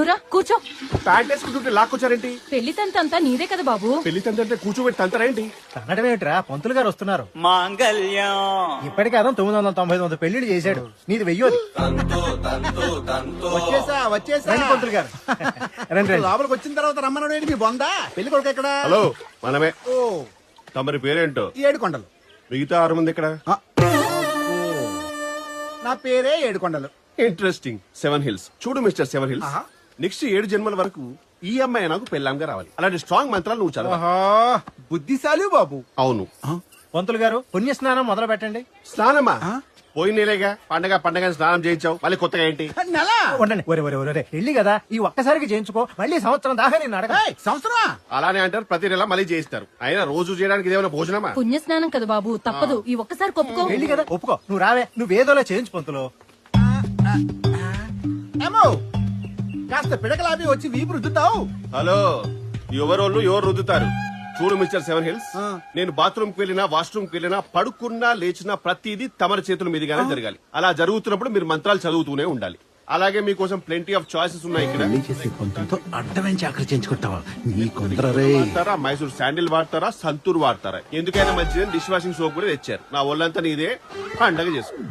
నువ్వురా కూర్చో. ప్యాంట్ వేసుకుంటుంటే లాక్కొచ్చారేంటి పెళ్ళి తంతంతా నీదే కదా బాబు. పెళ్ళి తండ్రి కూర్చోబెట్టి తంతరేంటి? తన్నడం ఏమిట్రా? పంతులు గారు వస్తున్నారు. మాంగళ్యం. ఇప్పటికే అదం తొమ్మిది వందల తొంభై వందల పెళ్ళిళ్ళు చేశాడు. నీది వెయ్యోది వచ్చేసా వచ్చేసా. రండి పంతులు గారు. రండి రండి. లోపలికి వచ్చిన తర్వాత రమ్మన్నాడు ఏంటి మీ బొందా? పెళ్ళి కొడుకు ఎక్కడ? హలో మనమే. ఓ. తమరి పేరేంటో? ఏడు కొండలు. మిగతా ఆరు మంది ఇక్కడ ఆ. నా పేరే ఏడు కొండలు. ఇంట్రెస్టింగ్ సెవెన్ హిల్స్ చూడు మిస్టర్ సెవెన్ హిల్స్ ఆహా. నెక్స్ట్ ఏడు జన్మల వరకు ఈ అమ్మాయి నాకు పెళ్ళాంగా రావాలి. అలాంటి స్ట్రాంగ్ మంత్రాలు నువ్వు చదవ ఆహా బుద్ధిశాలి బాబు. అవును. పంతులు గారు పుణ్య స్నానం మొదలు పెట్టండి. స్నానమా? పోయి నేలేగా పండగ పండగ స్నానం చేయించావు. మళ్ళీ కొత్తగా ఏంటి? నెల. ఉండండి. ఒరే ఒరే ఒరే పెళ్ళి కదా ఈ ఒక్కసారికి చేయించుకో మళ్ళీ సంవత్సరం దాకా నేను అడగ ఏయ్, సంవత్సరమా? అలానే అంటారు ప్రతి నెల మళ్ళీ చేయిస్తారు. అయినా రోజు చేయడానికి ఇదేమైనా భోజనమా? పుణ్యస్నానం కదా బాబు తప్పదు. ఈ ఒక్కసారి కొప్పుకో పెళ్ళి కదా ఒప్పుకో. నువ్వు రావే నువ్వు ఏదోలా చేయించు పంతులు. కాస్త పిడకలాపి వచ్చి వీపు రుద్దుతావు. హలో ఎవరోళ్ళు ఎవరు రుద్దుతారు? చూడు మిస్టర్ సెవెన్ హిల్స్. నేను బాత్రూమ్కి వెళ్ళినా వాష్రూమ్కి వెళ్ళినా పడుకున్నా లేచినా ప్రతిదీ తమరి చేతుల మీదుగానే జరగాలి. అలా జరుగుతున్నప్పుడు మీరు మంత్రాలు చదువుతూనే ఉండాలి. అలాగే మీకోసం ప్లెంటీ ఆఫ్ చాయిసెస్ ఉన్నాయి ఇక్కడ. పెళ్ళి చేసే కొంతంతో అడ్డమైన చాకరీ చేయించుకుంటావా? నీ కొందర రే వాడతారా మైసూర్ శాండిల్ వాడతారా సంతూర్ వాడతారా? ఎందుకైనా మంచిదని డిష్ వాషింగ్ సోప్ కూడా తెచ్చారు. నా ఒళ్ళంతా నీదే. పండగ చేసుకో.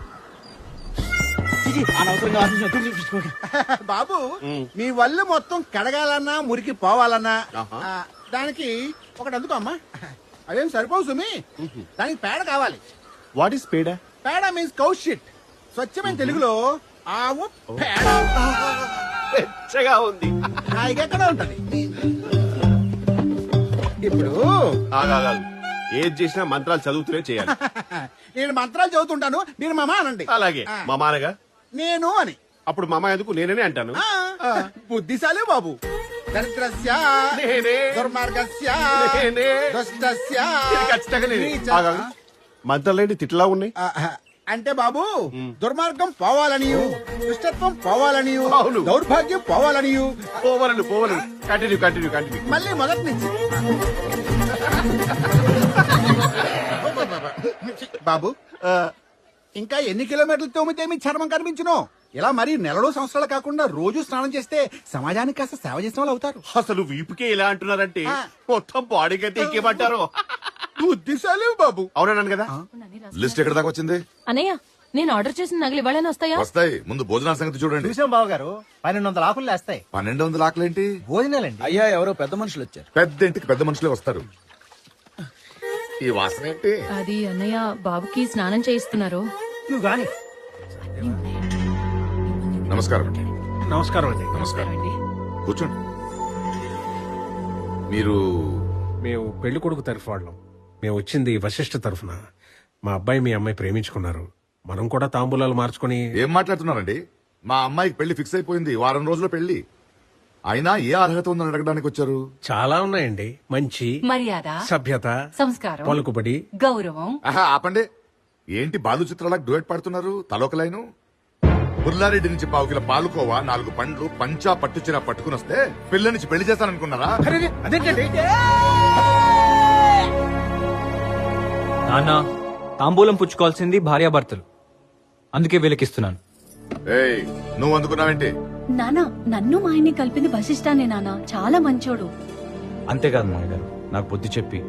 బాబు మీ వల్లు మొత్తం కడగాలన్నా మురికి పోవాలన్నా. ఆ, దానికి ఒకటి అందుకో అమ్మా. అదేం సరిపోవు సుమి. దానికి పేడ కావాలి. What is peda? Peda means cow shit స్వచ్ఛమైన తెలుగులో ఆవు పేడ. పెచ్చగా ఉంది. హాయిగా ఎక్కడ ఉంటది. ఇప్పుడు. ఏది చేసినా మంత్రాలు చదువుతూనే చేయాలి. నేను మంత్రాలు చదువుతుంటాను మీరు మామ అనండి. అలాగే. ఆ, మా మానగా నేను అని. అప్పుడు మా అమ్మ ఎందుకు నేనే అంటాను? ఆ, బుద్ధిశాలి బాబు. దరిద్రస్య నేనే. దుర్మార్గస్య నేనే. దుష్టస్య. ఇది ఖచ్చితంగా నేనే. నీచ- ఆగాగు. మంత్రాలేంటి తిట్లా ఉన్నాయి? ఆ, ఆ, అంటే బాబు దుర్మార్గం పోవాలని దుష్టత్వం పోవాలని అవును. దౌర్భాగ్యం పోవాలని పోవాలను పోవాలను. కంటిన్యూ కంటిన్యూ కంటిన్యూ మళ్ళీ మొదటి నుంచి. బాబు ఇంకా ఎన్ని కిలోమీటర్లు తోమితే మీ చర్మం కనిపించును? ఇలా మరి నెలలో సంవత్సరాలు కాకుండా రోజు స్నానం చేస్తే సమాజానికి కాస్త సేవ చేసిన వాళ్ళు అవుతారు. అసలు వీపుకే ఇలా అంటున్నారంటే. మొత్తం బాడీకి అయితే ఇంకేమంటారు? బుద్ధిశాలి బాబు. అవునన్నాను కదా? లిస్ట్ ఎక్కడ దాకా వచ్చింది? అనయ్య నేను ఆర్డర్ చేసిన నగలు ఇవ్వాలని వస్తాయా? వస్తాయి. ముందు భోజనాల సంగతి చూడండి. చూసాం బావ గారు పన్నెండు వందల ఆకులు లేస్తాయి. పన్నెండు వందల ఆకలేంటి? భోజనాలండి. అయ్యా ఎవరో పెద్ద మనుషులు వచ్చారు. పెద్ద ఇంటికి పెద్ద మనుషులే వస్తారు. ఈ వాసన ఏంటి? అది అన్నయ్య బాబుకి స్నానం చేయిస్తున్నారు. నువ్వు గాని నమస్కారం అండి. నమస్కారం అండి. నమస్కారం. కూర్చోండి. మీరు మేము పెళ్ళి కొడుకు తరఫు వాళ్ళం. మేము వచ్చింది వశిష్ఠ తరఫున. మా అబ్బాయి మీ అమ్మాయి ప్రేమించుకున్నారు. మనం కూడా తాంబూలాలు మార్చుకొని ఏం మాట్లాడుతున్నారండి? మా అమ్మాయికి పెళ్ళి ఫిక్స్ అయిపోయింది. వారం రోజుల పెళ్ళి. అయినా ఏ అర్హత ఉందని అడగడానికి వచ్చారు? చాలా ఉన్నాయండి. మంచి మర్యాద సభ్యత సంస్కారం పలుకుబడి. గౌరవం. ఆహా ఆపండి. ఏంటి బాలు చిత్రాలకు డుయట్ పాడుతున్నారు? తలోక లైను? బుల్లారెడ్డి నుంచి పావు కిలో పాలుకోవా? నాలుగు పండ్లు పంచా పట్టుచీర పట్టుకుని వస్తే పిల్ల నుంచి పెళ్ళి చేస్తాననుకున్నారా? అదేంటండి నాన్న తాంబూలం పుచ్చుకోవాల్సింది భార్యాభర్తలు. అందుకే వీళ్ళకిస్తున్నాను. ఏయ్ నువ్వు అందుకున్నావేంటి? నానా నన్ను మా ఆయన్ని కలిపింది వశిష్టానే నానా. చాలా మంచోడు. అంతేకాదు మామయ్య గారు నాకు బుద్ధి చెప్పి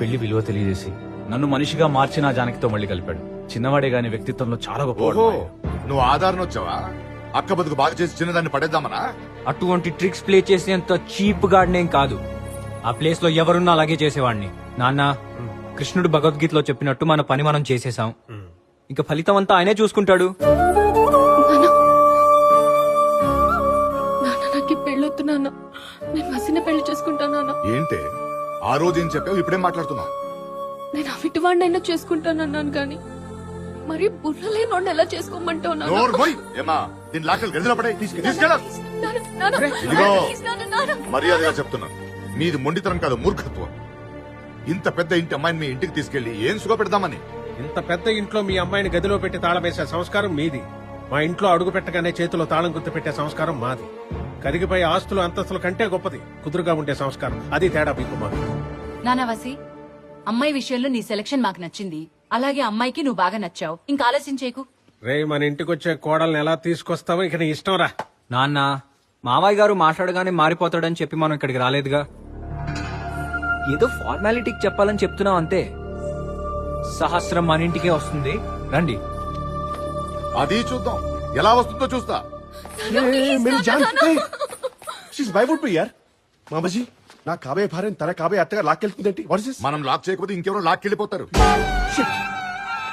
పెళ్ళి విలువ తెలియజేసి నన్ను మనిషిగా మార్చి నా జానకితో మళ్ళీ కలిపాడు. చిన్నవాడే గాని వ్యక్తిత్వంలో చాలా ఓహో మామయ్య. నువ్వు ఆధారణ వచ్చావా అక్క బతుకు బాగా చేసి చిన్నదాన్ని పడేద్దామనా? అటువంటి ట్రిక్స్ ప్లే చేసేంత చీప్ గాడినేం కాదు. ఆ ప్లేస్లో ఎవరున్నా అలాగే చేసేవాడిని నాన్న కృష్ణుడు భగవద్గీతలో చెప్పినట్టు మన పని మనం చేసేసాం ఇంకా ఫలితం అంతా ఆయనే చూసుకుంటాడు. నాన్న. నేను వసిన పెళ్ళి చేసుకుంటాను నాన్న. ఏంటే? ఆ రోజు ఏం చెప్పావు? ఇప్పుడేం మాట్లాడుతున్నావు? నేను అవిటివాడినైనా చేసుకుంటానన్నాను కానీ మరి బుర్రలేనోడిని ఎలా చేసుకోమంటావు నాన్న? నోరు పోయ్ ఏమా దీని లాకలు గదిలో పడే తీసుకెళ్ళ. నాన్న, నాన్న, ఇదిగో. please నాన్న, నాన్న. మర్యాదగా చెప్తున్నా. మీది మొండితనం కాదు మూర్ఖత్వం. ఇంత పెద్ద ఇంటి అమ్మాయిని మీ ఇంటికి తీసుకెళ్ళి ఏం సుఖ పెడదామని ఇంత పెద్ద ఇంట్లో మీ అమ్మాయిని గదిలో పెట్టి తాళం వేసే సంస్కారం మీది. మా ఇంట్లో అడుగు పెట్టగానే చేతిలో తాళం గుర్తు పెట్టే సంస్కారం మాది. కరిగిపోయే ఆస్తులు అంతస్తుల కంటే గొప్పది. కుదురుగా ఉండే సంస్కారం. అది తేడా మీకు మాకు నానా వసి అమ్మాయి విషయంలో నీ సెలక్షన్ మాకు నచ్చింది. అలాగే అమ్మాయికి నువ్వు బాగా నచ్చావు. ఇంకా ఆలస్యం చేయకు. రే మన ఇంటికి వచ్చే కోడల్ని ఎలా తీసుకొస్తావో ఇక నీ ఇష్టం రా. నాన్న మావయ్య గారు మాట్లాడగానే మారిపోతాడని చెప్పి మనం ఇక్కడికి రాలేదుగా. ఏదో ఫార్మాలిటీకి చెప్పాలని చెప్తున్నాం అంతే. సహస్రం మన ఇంటికే వస్తుంది. రండి. అది చూద్దాం. ఎలా వస్తుందో చూస్తా. मेरी जान షీస్ బై వుడ్ బి యార్ మామజీ నా కాబోయే భార్యను తన కాబోయే అత్తగా లాక్కెళ్తుందేంటి వాట్ ఇస్ మనం లాక్ చేయకపోతే ఇంకెవరో లాక్కెళ్ళిపోతారు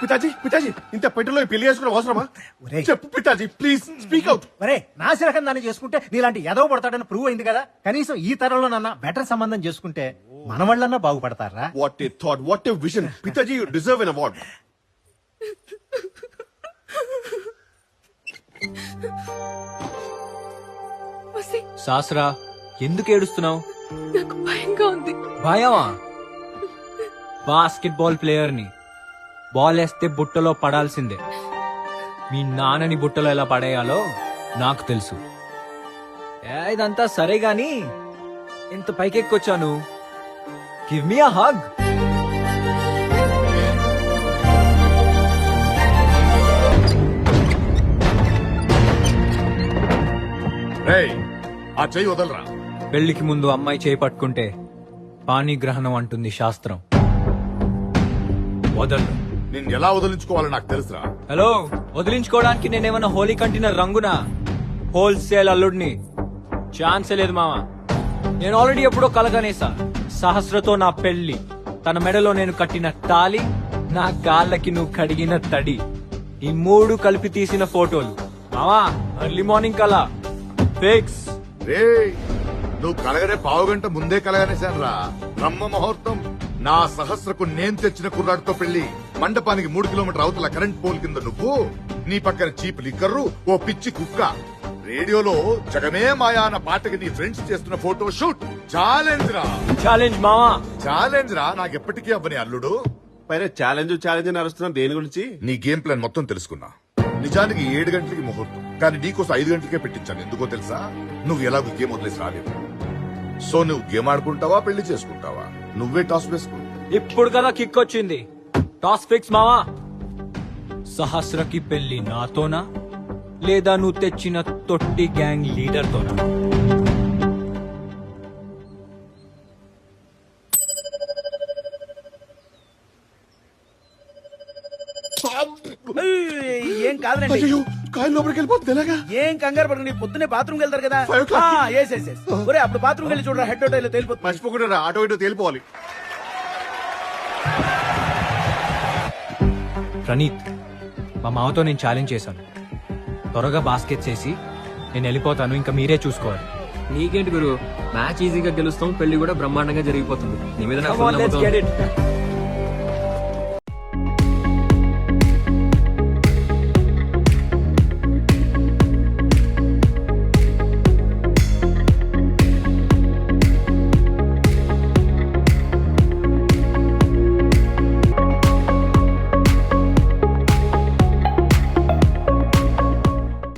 పితాజీ పితాజీ ఇంత పెట్టులో పెళ్లి చేసుకోవడం అవసరమా ఒరేయ్. చెప్పు పితాజీ ప్లీజ్ స్పీక్ అవుట్ మరే నా శిలకం దాన్ని చేసుకుంటే నీలాంటి ఎదవ పడతాడని ప్రూవ్ అయింది కదా కనీసం ఈ తరంలో నన్న బెటర్ సంబంధం చేసుకుంటే మన వాళ్ళన్నా బాగుపడతారా what a thought what a vision పితాజీ you deserve an award వసి. శాస్త్రా ఎందుకు ఏడుస్తున్నావు? నాకు భయంగా ఉంది. భయమా? బాస్కెట్ బాల్ ప్లేయర్ని బాల్ వేస్తే బుట్టలో పడాల్సిందే. మీ నాన్నని బుట్టలో ఎలా పడేయాలో నాకు తెలుసు. ఇదంతా సరే గాని ఇంత పైకెక్కొచ్చాను. Give me a hug. రేయ్ ఆ చెయ్యి వదలరా. పెళ్ళికి ముందు అమ్మాయి చేయి పట్టుకుంటే పాణిగ్రహణం అంటుంది శాస్త్రం. వదలు నిన్ను ఎలా వదిలించుకోవాలో నాకు తెలుసురా. హలో వదిలించుకోవడానికి నేనేమన్నా హోలీ కంటిన రంగునా? హోల్సేల్ అల్లుడిని. ఛాన్సే లేదు మామ. నేను ఆల్రెడీ ఎప్పుడో కలగనేసా. సహస్రతో నా పెళ్ళి. తన మెడలో నేను కట్టిన తాలి నా కాళ్ళకి నువ్వు కడిగిన తడి. ఈ మూడు కలిపి తీసిన ఫోటోలు. మామా ఎర్లీ మార్నింగ్ కలా ఫిక్స్ రే నువ్వు కలగనే పావు గంట ముందే కలగనేశాను రా బ్రహ్మ ముహూర్తం. నా సహస్రకు నేను తెచ్చిన కుర్రాడితో పెళ్ళి మండపానికి మూడు కిలోమీటర్ అవతల కరెంట్ పోల్ కింద నువ్వు నీ పక్కన చీప్ లిక్కర్రు ఓ పిచ్చి కుక్క. రేడియోలో జగమే మాయా అన్న పాటకి నీ ఫ్రెండ్స్ చేస్తున్న ఫోటో షూట్. ఛాలెంజ్ రా. ఛాలెంజ్ మామా ఛాలెంజ్ రా. నాకు ఎప్పటికీ అవ్వని అల్లుడు. పైన ఛాలెంజ్ ఛాలెంజ్ అని అరుస్తున్నాం దేని గురించి? నీ గేమ్ ప్లాన్ మొత్తం తెలుసుకున్నా. నిజానికి ఏడు గంటలకి ముహూర్తం. కానీ నీకోసం ఐదు గంటలకే పెట్టించాను. ఎందుకో తెలుసా? నువ్వు ఎలాగో గేమ్ వదిలేసి రాలేదు. సో నువ్వు గేమ్ ఆడుకుంటావా పెళ్ళి చేసుకుంటావా? నువ్వే టాస్ వేసుకో. ఇప్పుడు కదా కిక్ వచ్చింది. టాస్ ఫిక్స్ మావా? సహస్రకి పెళ్ళి నాతోనా? లేదా నువ్వు తెచ్చిన తొట్టి గ్యాంగ్ లీడర్తోనా? ఏం కాదులేండి అయ్యో కాయలు లోపలికి వెళ్ళిపోతుంది ఎలాగా? ఏం కంగారు పడకండి పొద్దునే బాత్రూమ్ వెళ్తారు కదా. Five o'clock. ఆ, yes, yes, yes. ఒరే అప్పుడు బాత్రూమ్ వెళ్ళి చూడరా హెడ్ హోటల్ తేలిపోతుంది. మర్చిపోకుండా రా, ఆటో ఇటో తేలిపోవాలి. ప్రణీత్ మా మామతో నేను ఛాలెంజ్ చేశాను. త్వరగా బాస్కెట్ చేసి నేను వెళ్ళిపోతాను ఇంకా మీరే చూసుకోవాలి. నీకేంటి గురు? మ్యాచ్ ఈజీగా గెలుస్తాం పెళ్ళి కూడా బ్రహ్మాండంగా జరిగిపోతుంది. నీ మీద నాకు Come on, full let's నమ్మకం get ఉంది. it.